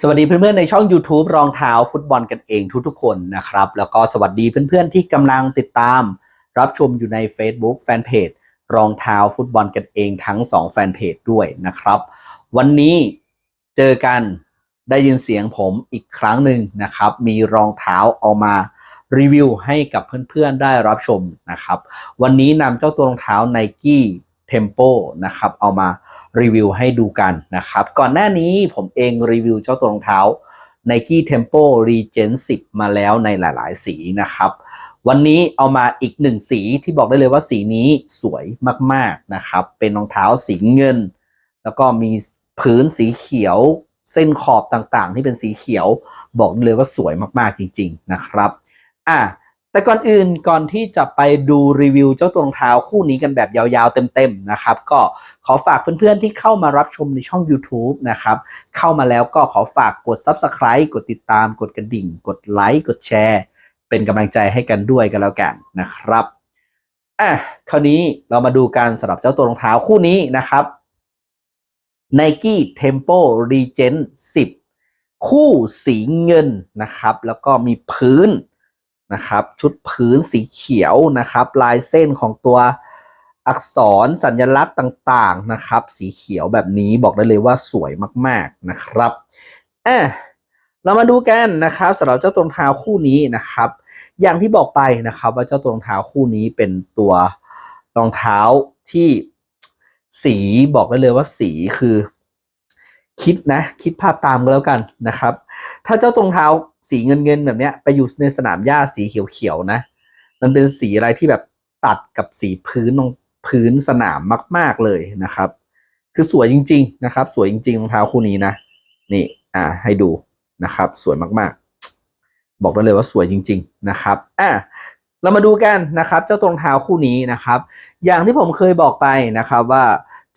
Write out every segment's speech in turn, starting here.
สวัสดีเพื่อนๆในช่อง YouTube รองเท้าฟุตบอลกันเองทุกๆคนนะครับ แล้วก็สวัสดีเพื่อนๆที่กำลังติดตาม รับชมอยู่ใน Facebook แฟนเพจรองเท้าฟุตบอลกันเองทั้ง 2 แฟนเพจด้วยนะครับ วันนี้เจอกันได้ยินเสียงผมอีกครั้งหนึ่งนะครับ มีรองเท้าเอามารีวิวให้กับเพื่อนๆได้รับชมนะครับ วันนี้นำเจ้าตัวรองเท้า Nike Tempo นะครับเอามารีวิวให้ดูกันนะครับ ก่อนหน้านี้ผมเองรีวิวเจ้าตัวรองเท้า Nike Tempo Regen 10 มาแล้วในหลาย ๆ สีนะครับ วันนี้เอามาอีกหนึ่งสีที่บอกได้เลยว่าสีนี้สวยมาก ๆ นะครับ เป็นรองเท้าสีเงิน แล้วก็มีพื้นสีเขียว เส้นขอบต่าง ๆ ที่เป็นสีเขียว บอกได้เลยว่าสวยมาก ๆ จริง ๆ นะครับ อะ แต่ก่อนอื่นก่อนที่จะไปดูรีวิวเจ้าตัวรองเท้าคู่นี้กันแบบยาวๆเต็มๆนะครับ ก็ขอฝากเพื่อนๆที่เข้ามารับชมในช่อง YouTube นะครับ เข้ามาแล้วก็ขอฝากกด Subscribe กดติดตาม กดกระดิ่ง กดไลค์กดแชร์ เป็นกำลังใจให้กันด้วยกันแล้วกันนะครับอะคราวนี้เรามาดูกันสำหรับเจ้าตัวรองเท้าคู่นี้นะครับ Nike Tempo Regen 10 คู่สีเงินนะครับ แล้วก็มีพื้น นะครับ ชุดพื้นสีเขียวนะครับ ลายเส้นของตัวอักษรสัญลักษณ์ต่างๆนะครับ สีเขียวแบบนี้บอกได้เลยว่าสวยมากๆนะครับอะเรามาดูกันนะครับสำหรับเจ้าตรองเท้าคู่นี้นะครับ อย่างที่บอกไปนะครับ ว่าเจ้าตรองเท้าคู่นี้เป็นตัวรองเท้าที่สีบอกได้เลยว่าสีคือ คิดนะคิดภาพตามก็แล้วกันนะครับ ถ้าเจ้าตรงเท้าสีเงินเงินแบบเนี้ย ไปอยู่ในสนามหญ้าสีเขียวๆนะ มันเป็นสีอะไรที่แบบตัดกับสีพื้นตรงพื้นสนามมาก ๆเลยนะครับ คือสวยจริง ๆ นะครับ สวยจริงๆรองเท้าคู่นี้นะนี่อ่าให้ดูนะครับ สวยมากๆ บอกได้เลยว่าสวยจริง ๆนะครับอะเรามาดูกันนะครับ เจ้าตรองเท้าคู่นี้นะครับ อย่างที่ผมเคยบอกไปนะครับว่า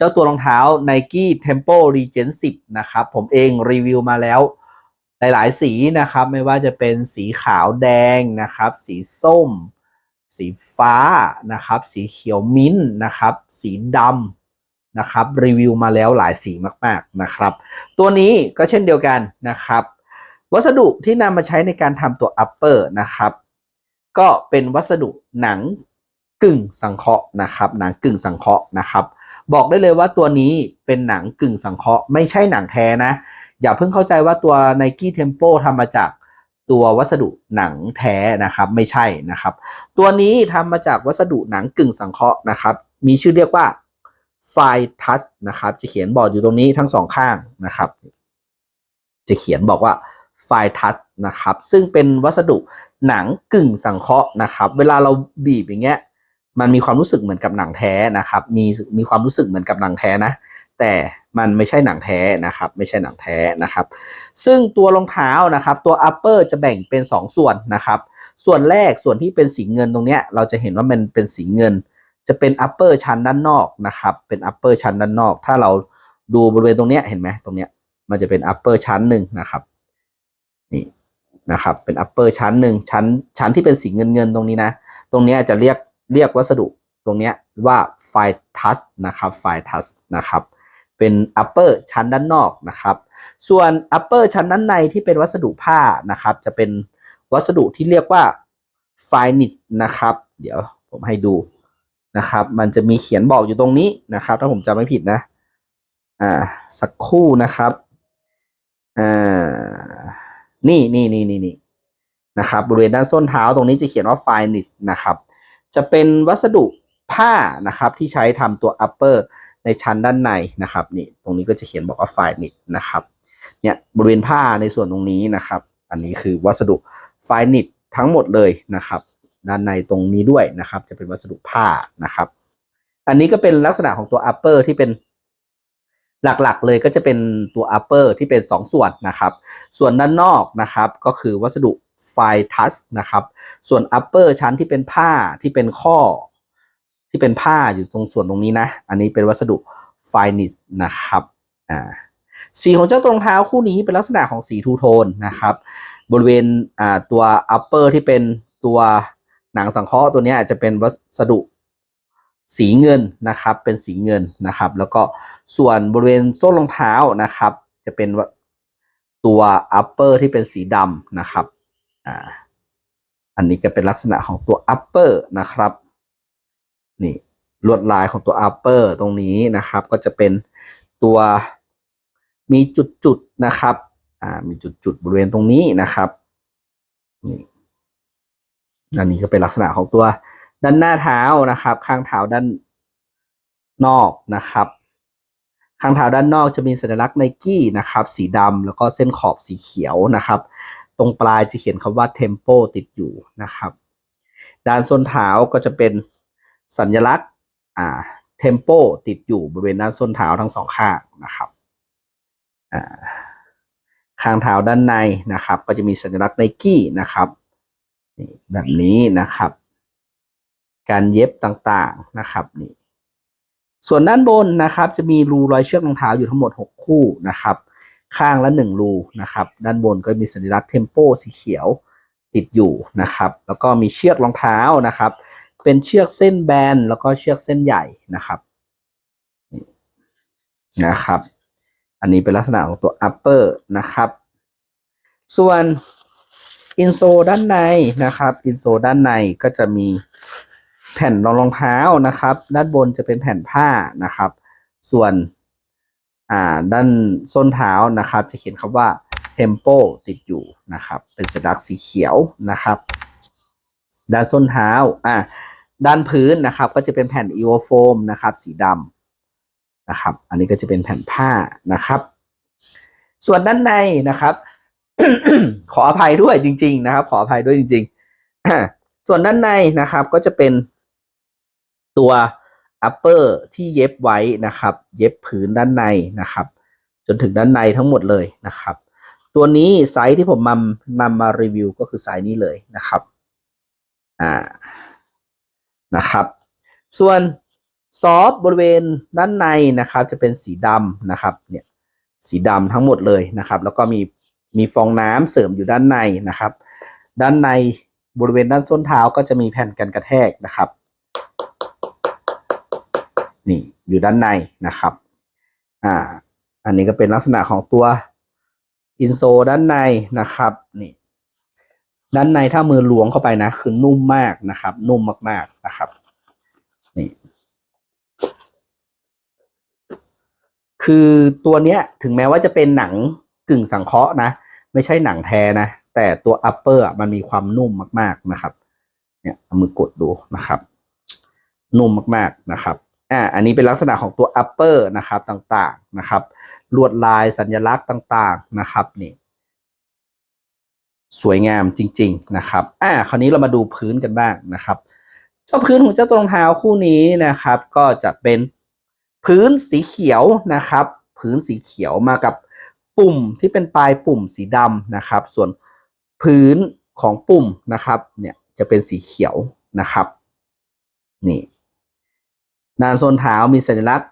จ้าตัวรองเท้า Nike Tempo Regen 10 นะครับ ผมเองรีวิวมาแล้ว หลาย ๆ สีนะครับ ไม่ว่าจะเป็นสีขาวแดงนะครับ สีส้ม สีฟ้านะครับ สีเขียวมิ้นนะครับ สีดำนะครับ รีวิวมาแล้วหลายสีมาก ๆ นะครับ ตัวนี้ก็เช่นเดียวกันนะครับ วัสดุที่นำมาใช้ในการทำตัว upper นะครับ ก็เป็นวัสดุหนังกึ่งสังเคราะห์นะครับ หนังกึ่งสังเคราะห์นะครับ บอกได้เลยว่าตัวนี้เป็นหนังกึ่งสังเคราะห์ไม่ใช่หนังแท้นะ อย่าเพิ่งเข้าใจว่าตัว Nike Tempo ทำมาจากตัววัสดุหนังแท้นะครับไม่ใช่นะครับ ตัวนี้ทำมาจากวัสดุหนังกึ่งสังเคราะห์นะครับ มีชื่อเรียกว่าไฟทัสนะครับ จะเขียนบอกอยู่ตรงนี้ทั้งสองข้างนะครับ จะเขียนบอกว่าไฟทัสนะครับ ซึ่งเป็นวัสดุหนังกึ่งสังเคราะห์นะครับ เวลาเราบีบอย่างเงี้ย มันมีความรู้สึกเหมือนกับหนังแท้นะครับ มีมีความรู้สึกเหมือนกับหนังแท้นะ แต่มันไม่ใช่หนังแท้นะครับ ไม่ใช่หนังแท้นะครับ ซึ่งตัวรองเท้านะครับ ตัว upper จะแบ่งเป็น 2 ส่วนนะครับ ส่วนแรกส่วนที่เป็นสีเงินตรงเนี้ย เราจะเห็นว่ามันเป็นสีเงิน จะเป็น upper ชั้นด้านนอกนะครับ เป็น upper ชั้นด้านนอก ถ้าเราดูบริเวณตรงเนี้ยเห็นไหมตรงเนี้ย มันจะเป็น upper ชั้นหนึ่งนะครับนี่นะครับ เป็น upper ชั้นหนึ่งชั้นชั้นที่เป็นสีเงินเงินตรงนี้นะ ตรงเนี้ยจะเรียก เรียกวัสดุตรงนี้ว่าไฟทัสนะครับไฟทัสนะครับเป็น upper ชั้นด้านนอกนะครับ ส่วน upper ชั้นด้านในที่เป็นวัสดุผ้านะครับ จะเป็นวัสดุที่เรียกว่าไฟนิสนะครับ เดี๋ยวผมให้ดูนะครับ มันจะมีเขียนบอกอยู่ตรงนี้นะครับ ถ้าผมจำไม่ผิดนะ อ่า สักครู่นะครับ อ่า นี่นี่นี่นี่นี่นะครับ บริเวณด้านส้นเท้าตรงนี้จะเขียนว่าไฟนิสนะครับ จะเป็นวัสดุผ้านะครับที่ใช้ทำตัว upper ในชั้นด้านในนะครับนี่ตรงนี้ก็จะเขียนบอกว่าไฟนิตนะครับเนี่ยบริเวณผ้าในส่วนตรงนี้นะครับ อันนี้คือวัสดุไฟนิตทั้งหมดเลยนะครับ ด้านในตรงนี้ด้วยนะครับ จะเป็นวัสดุผ้านะครับ อันนี้ก็เป็นลักษณะของตัว upper ที่เป็นหลักๆเลยก็จะเป็นตัว upper ที่เป็น 2 ส่วนนะครับ ส่วนด้านนอกนะครับก็คือวัสดุ ไฟทัสนะครับ ส่วน upper ชั้นที่เป็นผ้าที่เป็นข้อ ที่เป็นผ้าอยู่ตรงส่วนตรงนี้นะ อันนี้เป็นวัสดุไฟนิสนะครับอ่าสีของเจ้าตรองเท้าคู่นี้เป็นลักษณะของสีทูโทนนะครับ บริเวณอ่าตัว upper ที่เป็นตัวหนังสังเคราะห์ตัวนี้ยจะเป็นวัสดุสีเงินนะครับ เป็นสีเงินนะครับ แล้วก็ส่วนบริเวณส้นรองเท้านะครับ จะเป็นตัว upper ที่เป็นสีดำนะครับ อ่าอันนี้ก็เป็นลักษณะของตัว upper นะครับนี่ลวดลายของตัว upper ตรงนี้นะครับ ก็จะเป็นตัวมีจุดๆนะครับอ่ามีจุดๆบริเวณตรงนี้นะครับนี่อันนี้ก็เป็นลักษณะของตัวด้านหน้าเท้านะครับ ข้างเท้าด้านนอกนะครับ ข้างเท้าด้านนอกจะมีสัญลักษณ์ไนกี้นะครับ สีดำแล้วก็เส้นขอบสีเขียวนะครับ ตรงปลายจะเขียนคำว่า Tempo ติดอยู่นะครับ ด้านส้นเท้าก็จะเป็นสัญลักษณ์อ่า Tempo ติดอยู่บริเวณด้านส้นเท้าทั้งสองข้างนะครับอ่าข้างเท้าด้านในนะครับ ก็จะมีสัญลักษณ์ไนกี้นะครับนี่แบบนี้นะครับ การเย็บต่างๆนะครับนี่ส่วนด้านบนนะครับ จะมีรูรอยเชือกรองเท้าอยู่ทั้งหมด 6 คู่นะครับ ข้างละ1รูนะครับ ด้านบนก็มีสัญลักษณ์เทมโปสีเขียวติดอยู่นะครับ แล้วก็มีเชือกรองเท้านะครับ เป็นเชือกเส้นแบนแล้วก็เชือกเส้นใหญ่นะครับนี่นะครับ อันนี้เป็นลักษณะของตัว upper นะครับ ส่วนอินโซด้านในนะครับอินโซด้านในก็จะมีแผ่นรองรองเท้านะครับ ด้านบนจะเป็นแผ่นผ้านะครับ ส่วน อ่าด้านส้นเท้านะครับจะเขียนคำว่า tempo ติดอยู่นะครับ เป็นสัญลักษณ์สีเขียวนะครับ ด้านส้นเท้าอ่าด้านพื้นนะครับก็จะเป็นแผ่น e o foam นะครับสีดำนะครับ อันนี้ก็จะเป็นแผ่นผ้านะครับ ส่วนด้านในนะครับ ขออภัยด้วยจริง ๆ นะครับ ขออภัยด้วยจริง ๆ ส่วนด้านในนะครับก็จะเป็นตัว upper ที่เย็บไว้นะครับ เย็บผืนด้านในนะครับ จนถึงด้านในทั้งหมดเลยนะครับ ตัวนี้ไซส์ที่ผมนำนำมารีวิวก็คือไซส์นี้เลยนะครับอ่านะครับ ส่วนซอฟบริเวณด้านในนะครับ จะเป็นสีดำนะครับเนี่ยสีดำทั้งหมดเลยนะครับ แล้วก็มีมีฟองน้ำเสริมอยู่ด้านในนะครับ ด้านในบริเวณด้านส้นเท้าก็จะมีแผ่นกันกระแทกนะครับ นี่อยู่ด้านในนะครับอ่าอันนี้ก็เป็นลักษณะของตัวอินโซด้านในนะครับนี่ด้านในถ้ามือหลวงเข้าไปนะ คือนุ่มมากนะครับ นุ่มมากๆนะครับนี่คือตัวเนี้ยถึงแม้ว่าจะเป็นหนังกึ่งสังเคราะห์นะ ไม่ใช่หนังแท้นะ แต่ตัว upper อะมันมีความนุ่มมาก ๆนะครับ เนี่ยเอามือกดดูนะครับ นุ่มมากๆนะครับ อ่าอันนี้เป็นลักษณะของตัว upper นะครับต่างๆนะครับ ลวดลายสัญลักษณ์ต่างๆนะครับนี่สวยงามจริง ๆนะครับอ่าคราวนี้เรามาดูพื้นกันบ้างนะครับ เจ้าพื้นของเจ้าตัวรองเท้าคู่นี้นะครับ ก็จะเป็นพื้นสีเขียวนะครับ พื้นสีเขียวมากับปุ่มที่เป็นปลายปุ่มสีดำนะครับ ส่วนพื้นของปุ่มนะครับเนี่ยจะเป็นสีเขียวนะครับ นี่ ด้านส้นเท้ามีสัญลักษณ์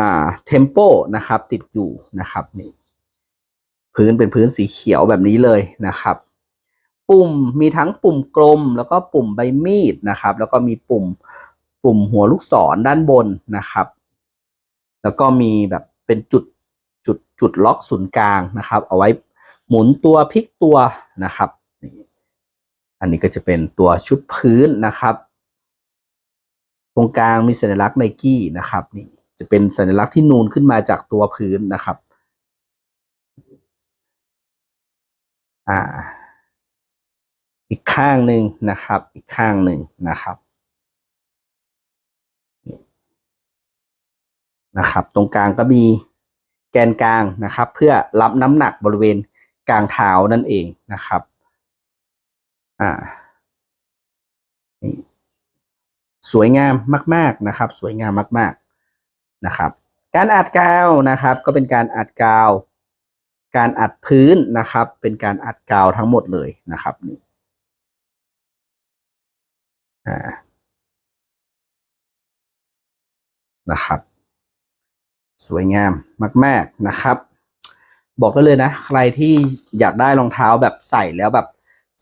อ่าเทมโปนะครับ ติดอยู่นะครับนี่พื้นเป็นพื้นสีเขียวแบบนี้เลยนะครับ ปุ่มมีทั้งปุ่มกลม แล้วก็ปุ่มใบมีดนะครับ แล้วก็มีปุ่มปุ่มหัวลูกศรด้านบนนะครับ แล้วก็มีแบบเป็นจุดจุดจุดล็อกศูนย์กลางนะครับ เอาไว้หมุนตัวพลิกตัวนะครับนี่อันนี้ก็จะเป็นตัวชุดพื้นนะครับ ตรงกลางมีสัญลักษณ์ไนกี้นะครับนี่จะเป็นสัญลักษณ์ที่นูนขึ้นมาจากตัวพื้นนะครับ อ่า อีกข้างหนึ่งนะครับ อีกข้างหนึ่งนะครับนะครับ ตรงกลางก็มีแกนกลางนะครับ เพื่อรับน้ำหนักบริเวณกลางเท้านั่นเองนะครับ อ่านี่ สวยงามมาก ๆนะครับ สวยงามมาก ๆนะครับ การอัดกาวนะครับ ก็เป็นการอัดกาว การอัดพื้นนะครับ เป็นการอัดกาวทั้งหมดเลยนะครับนี่อ่านะครับ สวยงามมาก ๆนะครับ บอกได้เลยนะ ใครที่อยากได้รองเท้าแบบใส่แล้วแบบ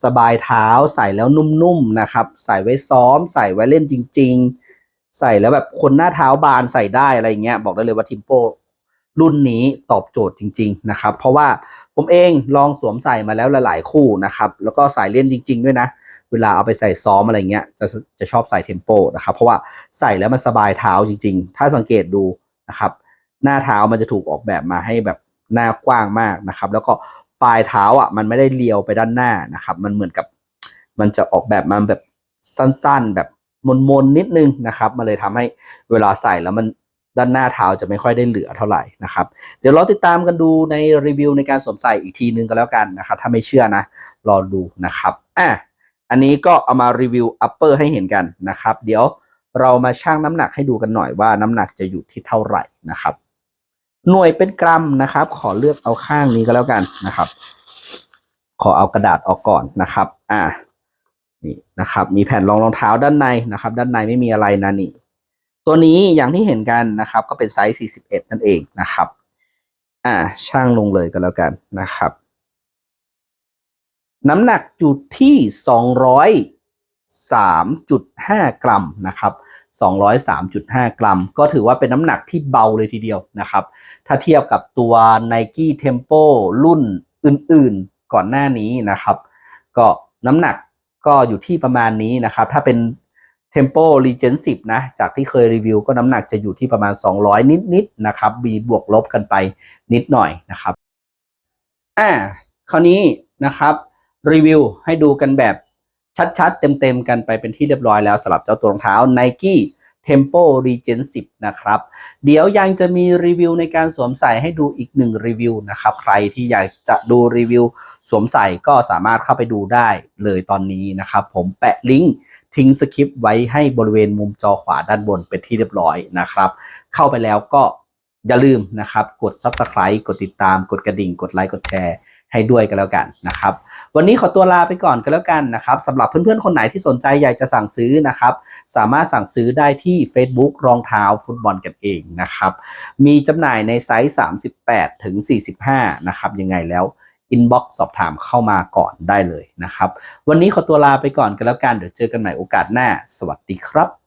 สบายเท้าใส่แล้วนุ่มๆนะครับ ใส่ไว้ซ้อม ใส่ไว้เล่นจริง ๆ ใส่แล้วแบบคนหน้าเท้าบานใส่ได้อะไรเงี้ยบอกได้เลยว่าทิมโปรุ่นนี้ตอบโจทย์จริง ๆ นะครับ เพราะว่าผมเองลองสวมใส่มาแล้วหลายๆคู่นะครับ แล้วก็ใส่เล่นจริง ๆ ด้วยนะ เวลาเอาไปใส่ซ้อมอะไรเงี้ยจะจะชอบใส่เทมโปนะครับ เพราะว่าใส่แล้วมันสบายเท้าจริง ๆ ถ้าสังเกตดูนะครับ หน้าเท้ามันจะถูกออกแบบมาให้แบบหน้ากว้างมากนะครับ แล้วก็ ปลายเท้าอะมันไม่ได้เลียวไปด้านหน้านะครับ มันเหมือนกับมันจะออกแบบมาแบบสั้นๆ แบบมนๆนิดนึงนะครับมันเลยทำให้เวลาใส่แล้วมันด้านหน้าเท้าจะไม่ค่อยได้เหลือเท่าไหร่นะครับ เดี๋ยวเราติดตามกันดูในรีวิวในการสวมใส่อีกทีนึงก็แล้วกันนะครับ ถ้าไม่เชื่อนะรอดูนะครับอะอันนี้ก็เอามารีวิวอัปเปอร์ให้เห็นกันนะครับ เดี๋ยวเรามาชั่งน้ำหนักให้ดูกันหน่อยว่าน้ำหนักจะอยู่ที่เท่าไหร่นะครับ หน่วยเป็นกรัมนะครับ ขอเลือกเอาข้างนี้ก็แล้วกันนะครับ ขอเอากระดาษออกก่อนนะครับ อ่านี่นะครับ มีแผ่นรองรองเท้าด้านในนะครับ ด้านในไม่มีอะไรนะนี่ ตัวนี้อย่างที่เห็นกันนะครับ ก็เป็นไซส์ 41 นั่นเองนะครับ อ่า ช่างลงเลยก็แล้วกันนะครับ น้ำหนักจุดที่ 203.5 กรัมนะครับ 203.5 กรัม ก็ถือว่าเป็นน้ำหนักที่เบาเลยทีเดียวนะครับ ถ้าเทียบกับตัว Nike Tempo รุ่นอื่นๆก่อนหน้านี้นะครับ ก็น้ำหนักก็อยู่ที่ประมาณนี้นะครับ ถ้าเป็น Tempo Legend 10 นะ จากที่เคยรีวิวก็น้ำหนักจะอยู่ที่ประมาณ 200 นิดๆนะครับมีบวกลบกันไปนิดหน่อยนะครับอ่าคราวนี้นะครับรีวิวให้ดูกันแบบ ชัดๆ เต็มๆ กันไปเป็นที่เรียบร้อยแล้วสำหรับเจ้าตัวรองเท้า Nike Tempo Regen 10 นะครับ เดี๋ยวยังจะมีรีวิวในการสวมใส่ให้ดูอีกหนึ่งรีวิวนะครับ ใครที่อยากจะดูรีวิวสวมใส่ก็สามารถเข้าไปดูได้เลยตอนนี้นะครับ ผมแปะลิงก์ทิ้งสคริปต์ไว้ให้บริเวณมุมจอขวาด้านบนเป็นที่เรียบร้อยนะครับ เข้าไปแล้วก็อย่าลืมนะครับ กด Subscribe กดติดตาม กดกระดิ่ง กดไลค์ กดแชร์ ให้ด้วยกันแล้วกันนะครับ วันนี้ขอตัวลาไปก่อนกันแล้วกันนะครับสำหรับเพื่อนๆ คนไหนที่สนใจอยากจะสั่งซื้อนะครับ สามารถสั่งซื้อได้ที่ Facebook รองเท้าฟุตบอลกันเองนะครับ มีจำหน่ายในไซส์ 38 ถึง 45 นะครับยังไงแล้วอินบ็อกซ์สอบถามเข้ามาก่อนได้เลยนะครับ วันนี้ขอตัวลาไปก่อนกันแล้วกัน เดี๋ยวเจอกันใหม่โอกาสหน้า สวัสดีครับ